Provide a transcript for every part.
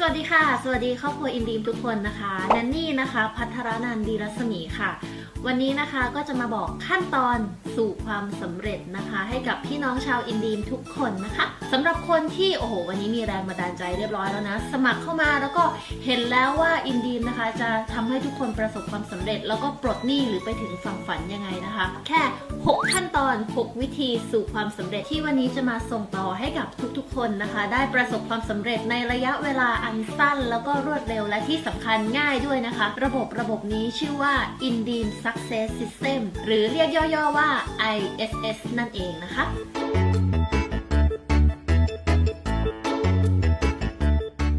สวัสดีค่ะ สวัสดีครอบครัวอินดีมทุกคนนะคะแนนนี่นะคะ พัทรนันดีรัศมีค่ะ วันนี้นะคะก็จะมาบอกขั้นตอนสู่ความสำเร็จนะคะ ให้กับพี่น้องชาวอินดีมทุกคนนะคะสำหรับคนที่โอ้โหวันนี้มีแรงบันดาลใจเรียบร้อยแล้วนะ สมัครเข้ามาแล้วก็เห็นแล้วว่าอินดีมนะคะ จะทำให้ทุกคนประสบความสำเร็จ แล้วก็ปลดหนี้หรือไปถึงฝั่งฝันยังไงนะคะ แค่ 6 ขั้นตอน 6 วิธีสู่ความสำเร็จที่วันนี้จะมาส่งต่อให้กับทุกๆ คนนะคะ ได้ประสบความสำเร็จในระยะเวลาอันสั้นแล้วก็รวดเร็วและที่สำคัญง่ายด้วยนะคะ ระบบระบบนี้ชื่อว่า Indeed Success System หรือเรียกย่อๆว่า ISS นั่นเองนะคะ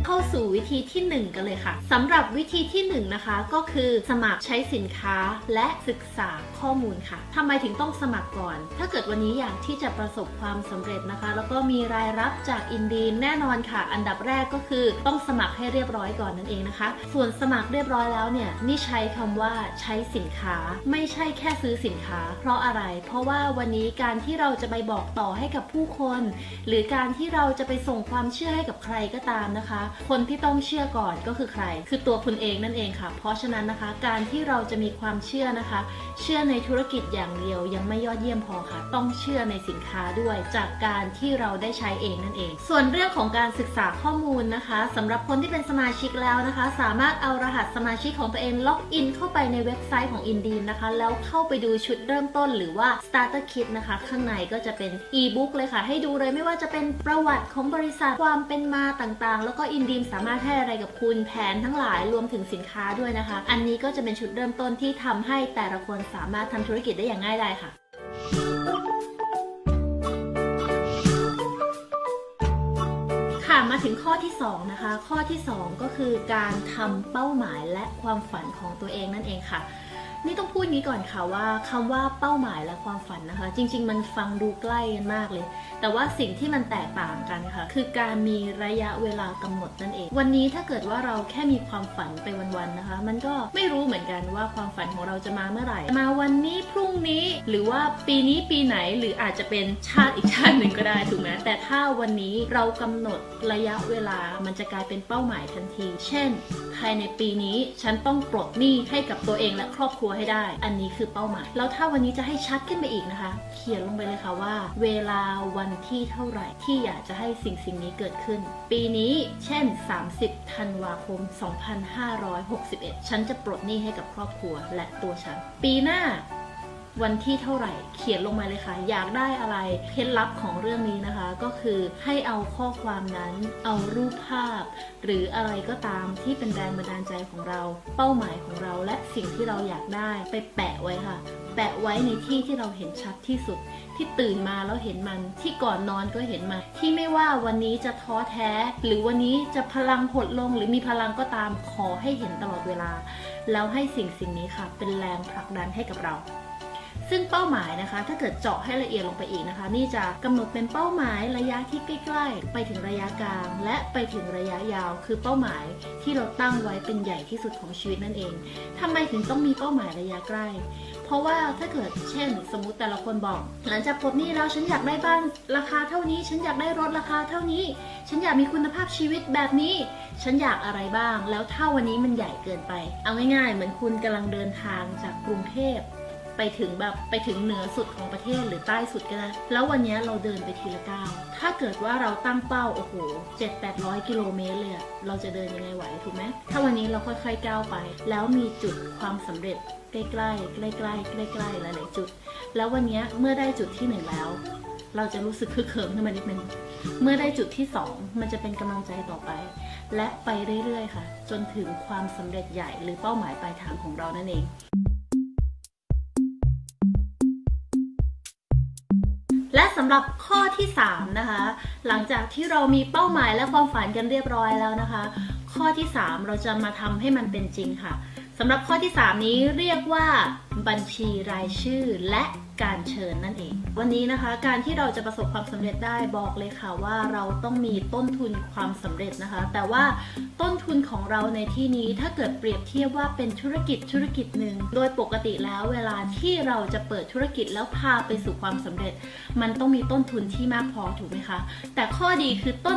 เข้าสู่ วิธีที่ 1 กันเลยค่ะสำหรับวิธีที่ 1 นะคะ ก็คือสมัครใช้สินค้าและศึกษาข้อมูลค่ะทำไมถึงต้องสมัครก่อน ถ้าเกิดวันนี้อยากที่จะประสบความสำเร็จนะคะ แล้วก็มีรายรับจากอินดีนแน่นอนค่ะ อันดับแรกก็คือต้องสมัครให้เรียบร้อยก่อนนั่นเองนะคะ ส่วนสมัครเรียบร้อยแล้วเนี่ยนี่ใช้คำว่าใช้สินค้า ไม่ใช่แค่ซื้อสินค้า เพราะอะไร เพราะว่าวันนี้การที่เราจะไปบอกต่อให้กับผู้คน หรือการที่เราจะไปส่งความเชื่อให้กับใครก็ตามนะคะ คนที่ต้อง้องเชื่อก่อนก็คือใคร คือตัวคุณเองนั่นเองค่ะ เพราะฉะนั้นนะคะ การที่เราจะมีความเชื่อนะคะ เชื่อในธุรกิจอย่างเดียวยังไม่ยอดเยี่ยมพอค่ะ ต้องเชื่อในสินค้าด้วย จากการที่เราได้ใช้เองนั่นเอง ส่วนเรื่องของการศึกษาข้อมูลนะคะสำหรับคนที่เป็นสมาชิกแล้วนะคะ สามารถเอารหัสสมาชิกของตัวเองล็อกอินเข้าไปในเว็บไซต์ของ i n d e e นะคะ แล้วเข้าไปดูชุดเริ่มต้นหรือว่า starter kit นะคะ ข้างในก็จะเป็น e-book เลยค่ะ ให้ดูเลยไม่ว่าจะเป็นประวัติของบริษัทความเป็นมาต่างๆ แล้วก็ i n d e e สามารถให้อะไรกับคุณแผนทั้งหลายรวมถึงสินค้าด้วยนะคะ อันนี้ก็จะเป็นชุดเริ่มต้นที่ทำให้แต่ละคนสามารถทำธุรกิจได้อย่างง่ายดายค่ะค่ะมาถึงข้อที่ 2 นะคะ ข้อที่ 2 ก็คือการทำเป้าหมายและความฝันของตัวเองนั่นเองค่ะ นี่ต้องพูดงี้ก่อนค่ะว่าคำว่าเป้าหมายและความฝันนะคะ จริง ๆ มันฟังดูใกล้กันมากเลย แต่ว่าสิ่งที่มันแตกต่างกันค่ะ คือการมีระยะเวลากำหนดนั่นเอง วันนี้ถ้าเกิดว่าเราแค่มีความฝันไปวันๆนะคะ มันก็ไม่รู้เหมือนกันว่าความฝันของเราจะมาเมื่อไหร่ มาวันนี้พรุ่งนี้หรือว่าปีนี้ปีไหนหรืออาจจะเป็นชาติอีกชาติหนึ่งก็ได้ถูกไหมแต่ถ้าวันนี้เรากำหนดระยะเวลามันจะกลายเป็นเป้าหมายทันที เช่น ภายในปีนี้ฉันต้องปลดหนี้ให้กับตัวเองและครอบครัวให้ได้ อันนี้คือเป้าหมาย แล้วถ้าวันนี้จะให้ชัดขึ้นไปอีกนะคะ เขียนลงไปเลยค่ะว่า เวลาวันที่เท่าไหร่ที่อยากจะให้สิ่งสิ่งนี้เกิดขึ้น ปีนี้เช่น 30 ธันวาคม 2561 ฉันจะปลดหนี้ให้กับครอบครัวและตัวฉัน ปีหน้า วันที่เท่าไหร่เขียนลงมาเลยค่ะ อยากได้อะไรเคล็ดลับของเรื่องนี้นะคะ ก็คือให้เอาข้อความนั้น เอารูปภาพ หรืออะไรก็ตามที่เป็นแรงบันดาลใจของเรา เป้าหมายของเราและสิ่งที่เราอยากได้ไปแปะไว้ค่ะ แปะไว้ในที่ที่เราเห็นชัดที่สุด ที่ตื่นมาแล้วเห็นมันที่ก่อนนอนก็เห็นมันที่ไม่ว่าวันนี้จะท้อแท้ หรือวันนี้จะพลังหดลง หรือมีพลังก็ตามขอให้เห็นตลอดเวลา แล้วให้สิ่งสิ่งนี้ค่ะ เป็นแรงผลักดันให้กับเรา ซึ่งเป้าหมายนะคะ ถ้าเกิดเจาะให้ละเอียดลงไปอีกนะคะ นี่จะกำหนดเป็นเป้าหมายระยะที่ใกล้ ๆ ไปถึงระยะกลาง และไปถึงระยะยาว คือเป้าหมายที่เราตั้งไว้เป็นใหญ่ที่สุดของชีวิตนั่นเองทำไมถึงต้องมีเป้าหมายระยะใกล้ เพราะว่าถ้าเกิดเช่น สมมติแต่ละคนบอก หลังจากปลดหนี้แล้วฉันอยากได้บ้านราคาเท่านี้ ฉันอยากได้รถราคาเท่านี้ ฉันอยากมีคุณภาพชีวิตแบบนี้ ฉันอยากอะไรบ้าง แล้วถ้าวันนี้มันใหญ่เกินไป เอาง่ายๆ เหมือนคุณกำลังเดินทางจากกรุงเทพ ไปถึงแบบไปถึงเหนือสุดของประเทศหรือใต้สุดก็ได้ แล้ววันนี้เราเดินไปทีละก้าวถ้าเกิดว่าเราตั้งเป้าโอ้โห7 8 0 0กิโลเมตรเลยเราจะเดินยังไงไหวถูกไหมถ้าวันนี้เราค่อยๆก้าวไป แล้วมีจุดความสำเร็จใกล้ๆใกล้ๆใกล้ๆใกล้ๆหลายๆจุด แล้ววันนี้เมื่อได้จุดที่หนึ่งแล้วเราจะรู้สึกคึกเขิมขึ้นมานิดนึง เมื่อได้จุดที่สองมันจะเป็นกำลังใจต่อไป และไปเรื่อยๆ ค่ะ จนถึงความสำเร็จใหญ่หรือเป้าหมายปลายทางของเรานั่นเอง และสำหรับข้อที่ 3 นะคะ หลังจากที่เรามีเป้าหมายและความฝันกันเรียบร้อยแล้วนะคะ ข้อที่ 3 เราจะมาทำให้มันเป็นจริงค่ะ สำหรับข้อที่ 3 นี้เรียกว่าบัญชีรายชื่อและการเชิญนั่นเอง วันนี้นะคะการที่เราจะประสบความสำเร็จได้บอกเลยค่ะว่าเราต้องมีต้นทุนความสำเร็จนะคะ แต่ว่าต้นทุนของเราในที่นี้ถ้าเกิดเปรียบเทียบว่าเป็นธุรกิจธุรกิจหนึ่งโดยปกติแล้วเวลาที่เราจะเปิดธุรกิจแล้วพาไปสู่ความสำเร็จ มันต้องมีต้นทุนที่มากพอถูกไหมคะ แต่ข้อดีคือต้น